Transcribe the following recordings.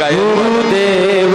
गुरुदेव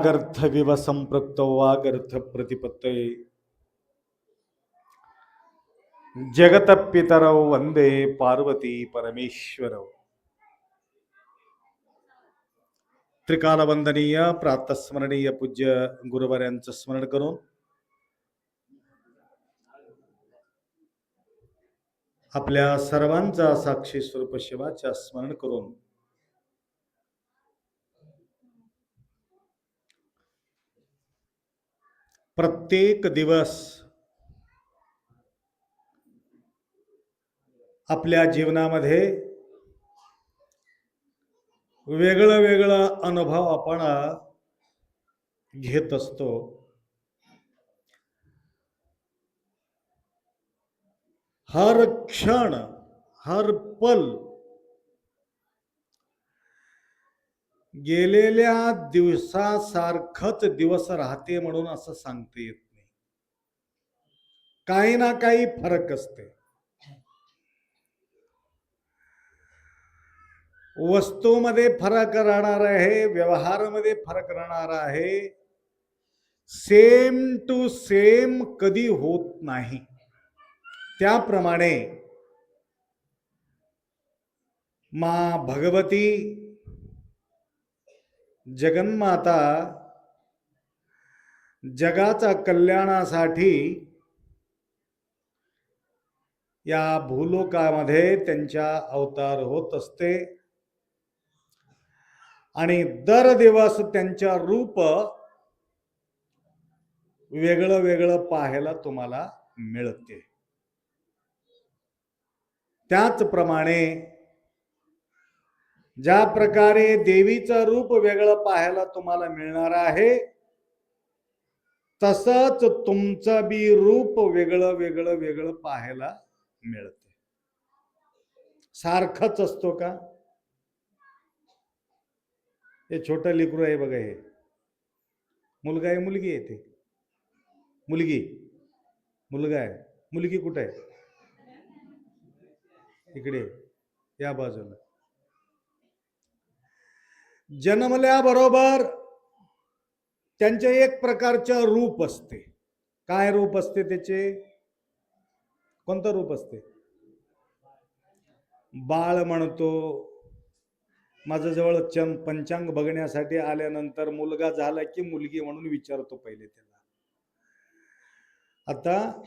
वागर्थ विव संपृक्त वागर्थ प्रतिपत्तये जगत पितरौ वंदे पार्वती परमेश्वरौ। त्रिकालवंदनीय प्रातस्मरणीय पूज्य गुरुवर्यांचं स्मरण करून आपल्या सर्वांचा साक्षी स्वरूप शिवाच्या स्मरण करून प्रत्येक दिवस आपल्या जीवनामध्ये वेगळं वेगळं अनुभव आपण घेत असतो. हर क्षण हर पल गेलेल्या दिवसासारखंच दिवस राहते म्हणून असं सांगता येत नाही. काही ना काही फरक असते. वस्तूमध्ये फरक राहणार आहे व्यवहारामध्ये फरक राहणार आहे. सेम टू सेम कधी होत नाही. त्याप्रमाणे मा भगवती जगन्माता जगाच्या कल्याणासाठी या भूलोकामध्ये त्यांच्या अवतार होत असते. आणि दर दिवस त्यांच्या रूप वेगळं वेगळं पाहायला तुम्हाला मिळते. त्याचप्रमाणे ज्या प्रकारे देवीचं रूप वेगळं पाहायला तुम्हाला मिळणार आहे तसंच तुमचं बी रूप वेगळं वेगळं वेगळं पाहायला मिळते. सारखंच असतो का? हे छोटं लेकरू आहे बघा हे. मुलगा आहे मुलगी आहे ते. मुलगी. मुलगा आहे. मुलगी कुठे आहे? इकडे. या बाजूला. जन्मल्याबरोबर त्यांचे एक प्रकारचं रूप असते. काय रूप असते त्याचे? कोणतं रूप असते? बाळ म्हणतो. माझ्याजवळ जवळ चम पंचांग बघण्यासाठी आल्यानंतर मुलगा झाला की मुलगी म्हणून विचारतो पहिले त्याला. आता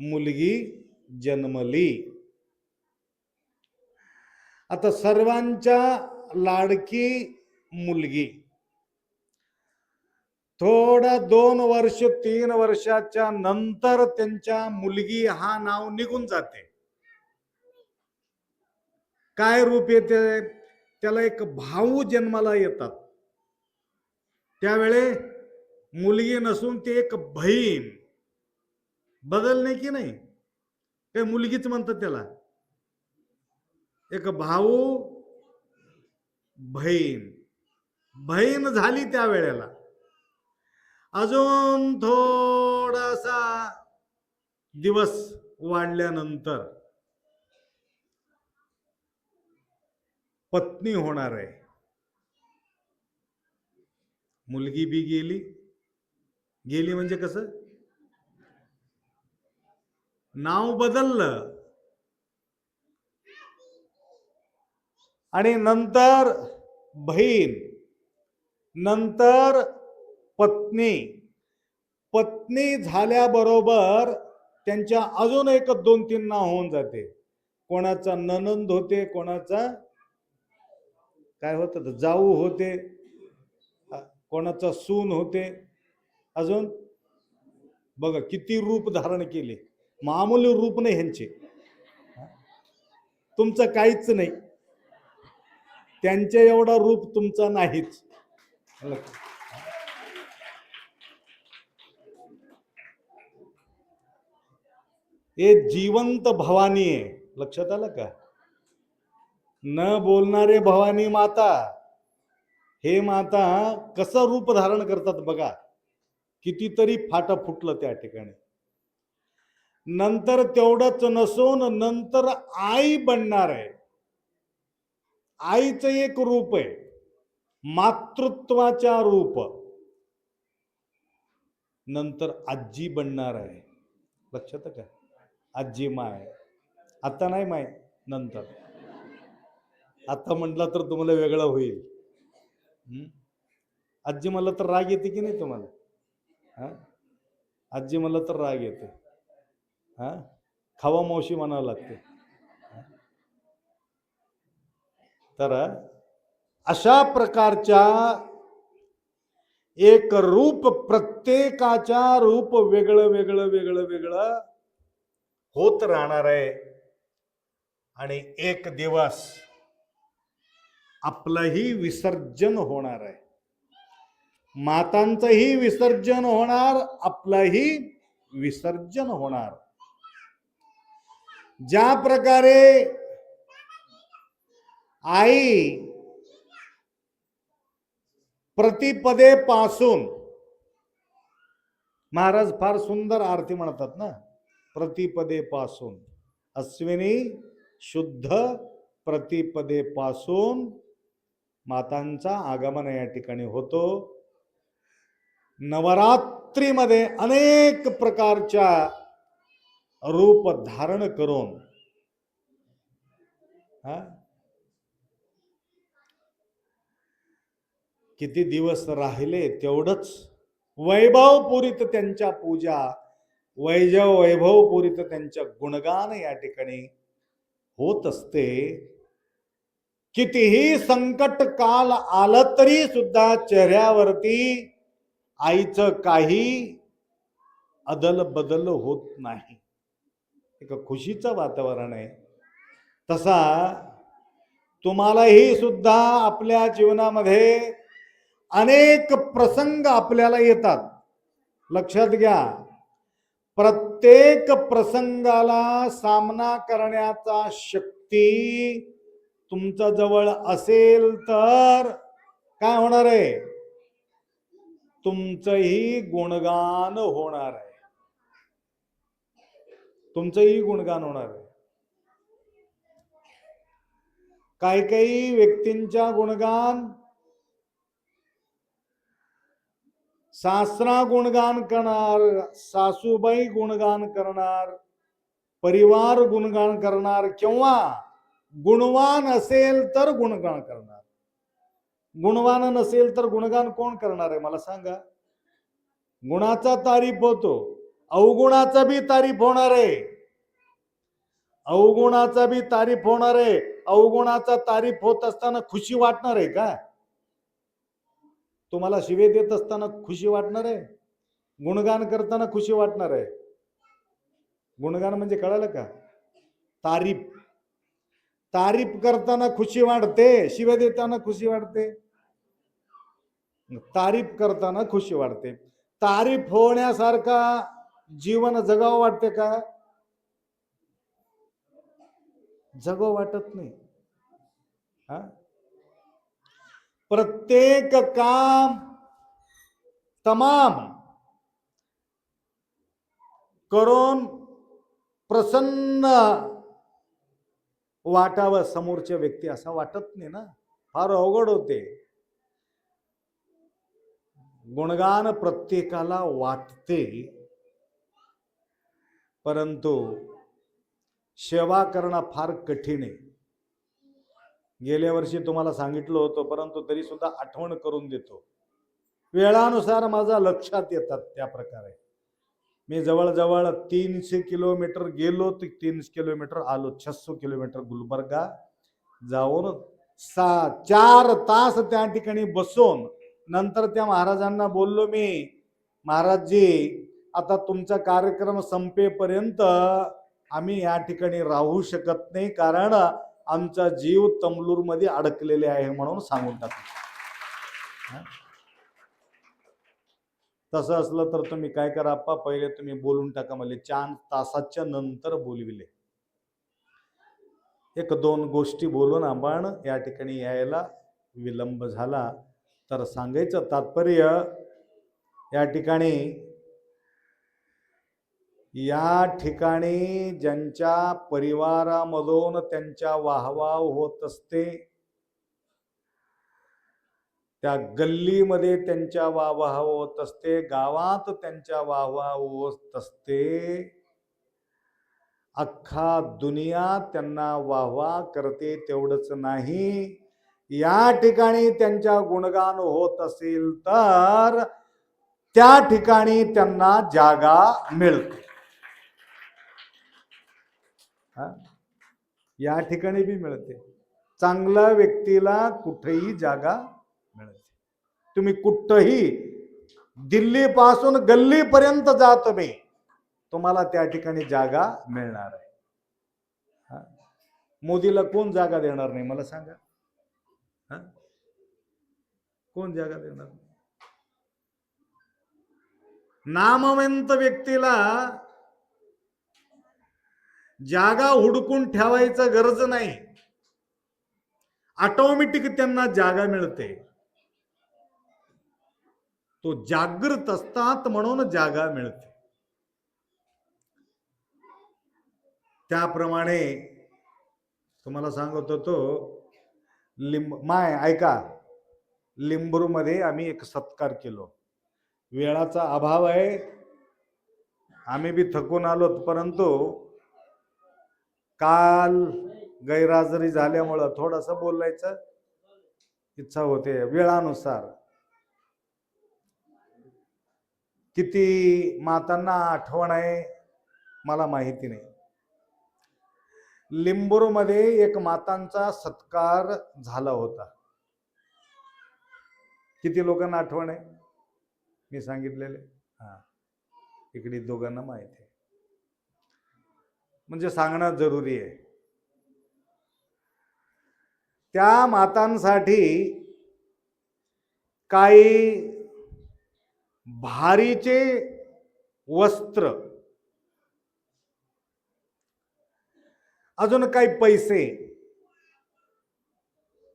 मुलगी जन्मली. आता सर्वांच्या लाडकी मुलगी. थोडा दोन वर्ष तीन वर्षाच्या नंतर त्यांच्या मुलगी हा नाव निघून जाते. काय रूप येते? त्याला एक भाऊ जन्माला येतात. त्यावेळे मुलगी नसून ती एक बहीण. बदलणे की नाही? ते मुलगीच म्हणतात त्याला. एक भाऊ बहीण. बहीण झाली त्या वेळेला अजून थोडासा दिवस वाढल्यानंतर पत्नी होणार आहे. मुलगी बी गेली. गेली म्हणजे कसं? नाव बदललं. आणि नंतर बहीण नंतर पत्नी. पत्नी झाल्याबरोबर त्यांच्या अजून एक दोन तीन नाव होऊन जाते. कोणाचा ननंद होते कोणाचा काय होत जाऊ होते कोणाचा सून होते. अजून बघा किती रूप धारण केले. मामूली रूप नाही ह्यांचे. तुमचं काहीच नाही. त्यांच्या एवढा रूप तुमचा नाहीच. हे जिवंत भवानी आहे. लक्षात आलं का? न बोलणारे भवानी माता हे माता कसं रूप धारण करतात बघा. कितीतरी फाटा फुटलं त्या ठिकाणी. नंतर तेवढंच नसून नंतर आई बनणार आहे. आईचं एक रूप आहे. मातृत्वाच्या रूप. नंतर आजी बनणार आहे. लक्षात का आजी माय आता नाही माय नंतर. आता म्हटलं तर तुम्हाला वेगळं होईल. आजी मला तर राग येते की नाही तुम्हाला? हा? आजी मला तर राग येते. हा? खावा मावशी म्हणावं लागते हा? तर अशा प्रकारच्या एक रूप प्रत्येकाच्या रूप वेगळं वेगळं वेगळं वेगळं होत राहणार आहे. आणि एक दिवस आपलंही विसर्जन होणार आहे. मातांचंही विसर्जन होणार आपलंही विसर्जन होणार. ज्या प्रकारे आई. प्रतिपदे पासून. महाराज फार सुंदर आरती म्हणतात ना. प्रतिपदे पासून. अश्विनी शुद्ध प्रतिपदे पासून मातांचा आगमन या ठिकाणी होतो. नवरात्रीमध्ये अनेक प्रकारच्या रूप धारण करून किती दिवस राहिले तेवढंच वैभवपुरीत त्यांच्या पूजा वैजव वैभवपुरीत त्यांच्या गुणगान या ठिकाणी होत असते. कितीही संकट काल आलं तरी सुद्धा चेहऱ्यावरती आईचं काही अदल बदल होत नाही. एक खुशीचं वातावरण आहे. तसा तुम्हालाही सुद्धा आपल्या जीवनामध्ये अनेक प्रसंग आपल्याला येतात. लक्षात घ्या. प्रत्येक प्रसंगाला सामना करण्याचा शक्ती तुमच्या जवळ असेल तर काय होणार आहे? तुमचंही गुणगान होणार आहे. तुमचंही गुणगान होणार आहे. काही काही व्यक्तींच्या गुणगान सासरा गुणगान करणार सासूबाई गुणगान करणार परिवार गुणगान करणार किंवा गुणवान असेल तर गुणगान करणार. गुणवान नसेल तर गुणगान कोण करणार आहे मला सांगा? गुणाचा तारीफ होतो अवगुणाचा बी तारीफ होणार आहे. अवगुणाचा बी तारीफ होणार आहे. अवगुणाचा तारीफ होत असताना खुशी वाटणार आहे का? तुम्हाला शिवे देत असताना खुशी वाटणार आहे? गुणगान करताना खुशी वाटणार आहे? गुणगान म्हणजे कळालं का? तारीफ. तारीफ करताना खुशी वाटते शिवे देताना खुशी वाटते तारीफ करताना खुशी वाटते तारीफ होण्यासारखा जीवन जगावं वाटते का? जगावं वाटत नाही. हा? प्रत्येक काम तमाम करून प्रसन्न वाटावं समोरच्या व्यक्ती. असं वाटत नाही ना? फार अवघड होते. गुणगान प्रत्येकाला वाटते. परंतु सेवा करणं फार कठीण आहे. गेल्या वर्षी तुम्हाला सांगितलं होतं परंतु तरीसुद्धा आठवण करून देतो. वेळानुसार माझा लक्षात येतात त्या प्रकारे. मी जवळजवळ तीनशे किलोमीटर गेलो ते तीनशे किलोमीटर आलो छस्सो किलोमीटर गुलबर्गा जाऊन सा चार तास त्या ठिकाणी बसून नंतर त्या महाराजांना बोललो मी महाराजजी आता तुमचा कार्यक्रम संपेपर्यंत आम्ही या ठिकाणी राहू शकत नाही कारण आमचा जीव तमलूरमध्ये अडकलेले आहे म्हणून सांगून टाकलं. तसं असलं तर तुम्ही काय करा आप्पा पहिले तुम्ही बोलून टाका मला. चार तासाच्या नंतर बोलविले. एक दोन गोष्टी बोलून आपण या ठिकाणी यायला विलंब झाला. तर सांगायचं तात्पर्य या ठिकाणी या ठिकाणी ज्यांच्या परिवारामधून त्यांच्या वाहवाव होत असते त्या गल्लीमध्ये त्यांच्या वाहवाव होत असते गावात त्यांच्या वाहवाव होत असते अख्खा दुनिया त्यांना वाहवा करते तेवढंच नाही. या ठिकाणी त्यांच्या गुणगान होत असेल तर त्या ठिकाणी त्यांना जागा मिळते. हा? या ठिकाणी बी मिळते. चांगल्या व्यक्तीला कुठेही जागा मिळते. तुम्ही कुठंही दिल्ली पासून गल्लीपर्यंत जा तुम्ही तुम्हाला त्या ठिकाणी जागा मिळणार आहे. मोदीला कोण जागा देणार नाही मला सांगा. हा? कोण जागा देणार नाही? नामवंत व्यक्तीला जागा हुडकून ठेवायचं गरज नाही. ऑटोमॅटिक त्यांना जागा मिळते. तो जागृत असतात म्हणून जागा मिळते. त्याप्रमाणे तुम्हाला सांगत होतो लिंब माय ऐका. लिंबरूमध्ये आम्ही एक सत्कार केलो. वेळाचा अभाव आहे. आम्ही बी थकून आलो परंतु काल गैरहजरी झाल्यामुळं थोडंसं बोलायचं इच्छा होते. वेळानुसार. किती मातांना आठवण आहे मला माहिती नाही. लिंबूरमध्ये एक मातांचा सत्कार झाला होता. किती लोकांना आठवण आहे? मी सांगितलेले? हा. इकडे दोघांना माहिती आहे. म्हणजे सांगणं जरुरी आहे. त्या मातांसाठी काही भारीचे वस्त्र अजून काही पैसे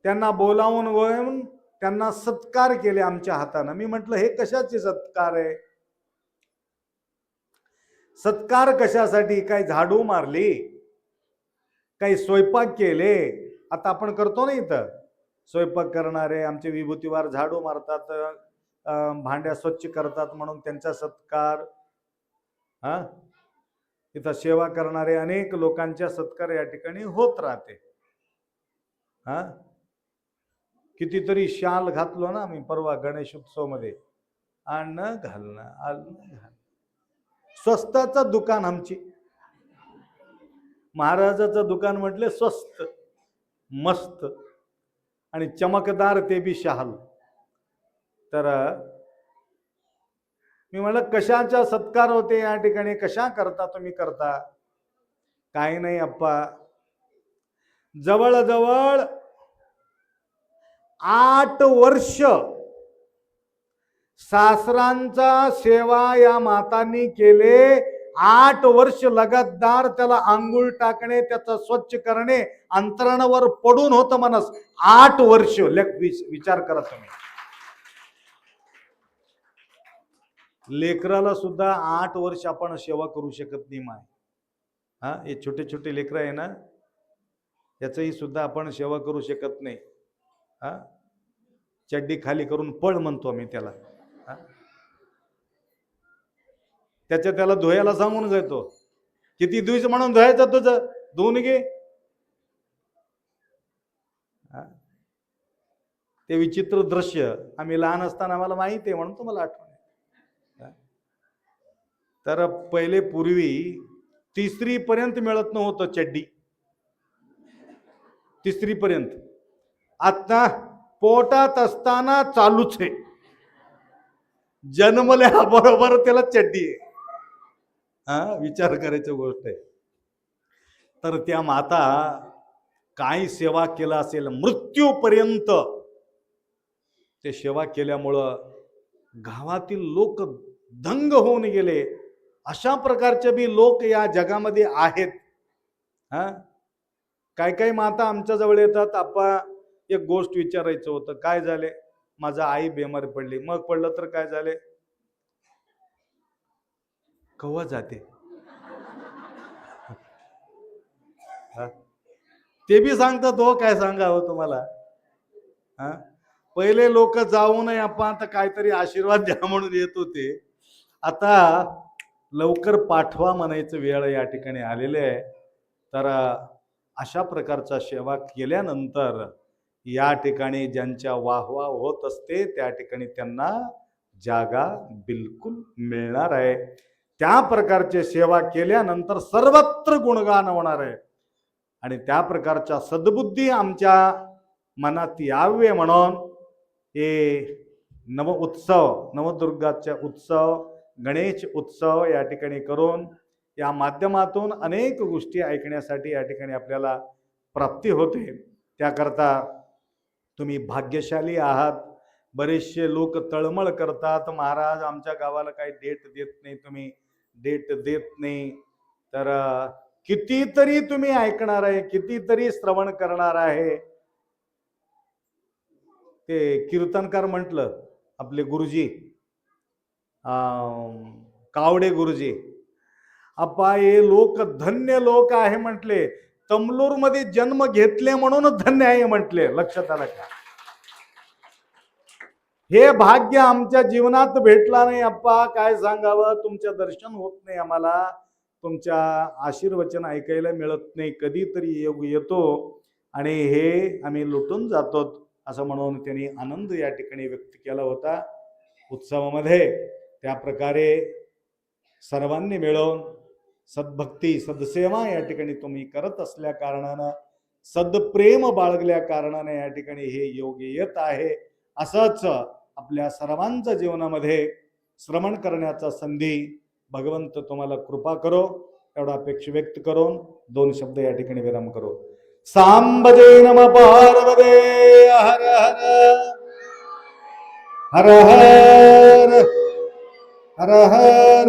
त्यांना बोलावून वळून त्यांना सत्कार केले आमच्या हातानं. मी म्हटलं हे कशाचे सत्कार आहे? सत्कार कशासाठी? काही झाडू मारली? काही स्वयंपाक केले? आता आपण करतो ना इथं. स्वयंपाक करणारे आमचे विभूतीवार झाडू मारतात भांड्या स्वच्छ करतात म्हणून त्यांचा सत्कार हा? इथं सेवा करणारे अनेक लोकांच्या सत्कार या ठिकाणी होत राहते. हा? कितीतरी शाल घातलो ना आम्ही परवा गणेश उत्सवमध्ये आणणं घालणं आणणं घालणं. स्वस्ताचं दुकान आमची. महाराजाचं दुकान म्हटले स्वस्त मस्त आणि चमकदार ते बी शहाल. तर मी म्हणलं कशाचा सत्कार होते या ठिकाणी? कशा करता तुम्ही करता? काही नाही अप्पा. जवळजवळ आठ वर्ष सासरांचा सेवा या मातांनी केले. आठ वर्ष लगातार त्याला आंघोळ टाकणे त्याचं स्वच्छ करणे अंतरणावर पडून होतं मनस. आठ वर्ष लेख विच- विचार करा तुम्ही. लेकराला सुद्धा आठ वर्ष आपण सेवा करू शकत नाही माय. हा हे छोटे छोटे लेकरं आहे ना याचंही सुद्धा आपण सेवा करू शकत नाही. हा चड्डी खाली करून पळ म्हणतो आम्ही त्याला हा? त्याच्या त्याला धुयाला सांगून जातो किती दिवस म्हणून धुवायचं तुझं? धुवून घे. ते विचित्र दृश्य आम्ही लहान असताना आम्हाला माहिती आहे म्हणून तुम्हाला आठवण आहे. तर पहिले पूर्वी तिसरी पर्यंत मिळत नव्हतं चड्डी. तिसरी पर्यंत. आता पोटात असताना चालूच आहे. जन्मल्याबरोबर त्याला चड्डी आहे. हा विचार करायची गोष्ट आहे. तर त्या माता काय सेवा केला असेल मृत्यूपर्यंत ते सेवा केल्यामुळं गावातील लोक दंग होऊन गेले. अशा प्रकारचे बी लोक या जगामध्ये आहेत. हा? काय काय माता आमच्या जवळ येतात. आपा एक गोष्ट विचारायचं होतं. काय झाले? माझा आई बेमार पडली. मग पडलं तर काय झाले? कवा जाते. ते बी सांगतात हो काय सांगावं हो, तुम्हाला. हा? पहिले लोक जाऊ नये आपण तर काहीतरी आशीर्वाद द्या म्हणून येत होते. आता लवकर पाठवा म्हणायचं वेळ या ठिकाणी आलेले आहे. तर अशा प्रकारचा सेवा केल्यानंतर या ठिकाणी ज्यांच्या वाहवा होत असते त्या ठिकाणी त्यांना जागा बिलकुल मिळणार आहे. त्या प्रकारचे सेवा केल्यानंतर सर्वत्र गुणगान होणार आहे. आणि त्या प्रकारच्या सद्बुद्धी आमच्या मनात यावे म्हणून हे नव उत्सव नवदुर्गाचा उत्सव गणेश उत्सव या ठिकाणी करून या माध्यमातून अनेक गोष्टी ऐकण्यासाठी या ठिकाणी आपल्याला प्राप्ती होते. त्याकरता तुम्ही भाग्यशाली आहात. बरेचसे लोक तळमळ करतात. महाराज आमच्या गावाला काही डेट देत नाही तुम्ही. डेट देत नाही. तर कितीतरी तुम्ही ऐकणार आहे कितीतरी श्रवण करणार आहे. ते कीर्तनकार म्हटलं आपले गुरुजी अं, कावडे गुरुजी अप्पा हे लोक धन्य लोक आहे म्हटले. तमलूरमध्ये जन्म घेतले म्हणून धन्य आहे म्हटले. लक्षात आलं का? हे भाग्य आमच्या जीवनात भेटला नाही अप्पा. काय सांगावं? तुमच्या दर्शन होत नाही आम्हाला. तुमच्या आशीर्वचन ऐकायला मिळत नाही. कधीतरी योग येतो. आणि हे आम्ही लुटून जातो असं म्हणून त्यांनी आनंद या ठिकाणी व्यक्त केला होता उत्सवामध्ये. त्या प्रकारे सर्वांनी मिळून सद्भक्ती सदसेवा या ठिकाणी तुम्ही करत असल्या कारणानं सदप्रेम बाळगल्या कारणाने या ठिकाणी हे योग येत आहे. असंच आपल्या सर्वांच्या जीवनामध्ये श्रवण करण्याचा संधी भगवंत तुम्हाला कृपा करो एवढा अपेक्षा व्यक्त करून दोन शब्द या ठिकाणी विराम करो. सांबजे नम पार्वदे हर हर हर हर हर हर.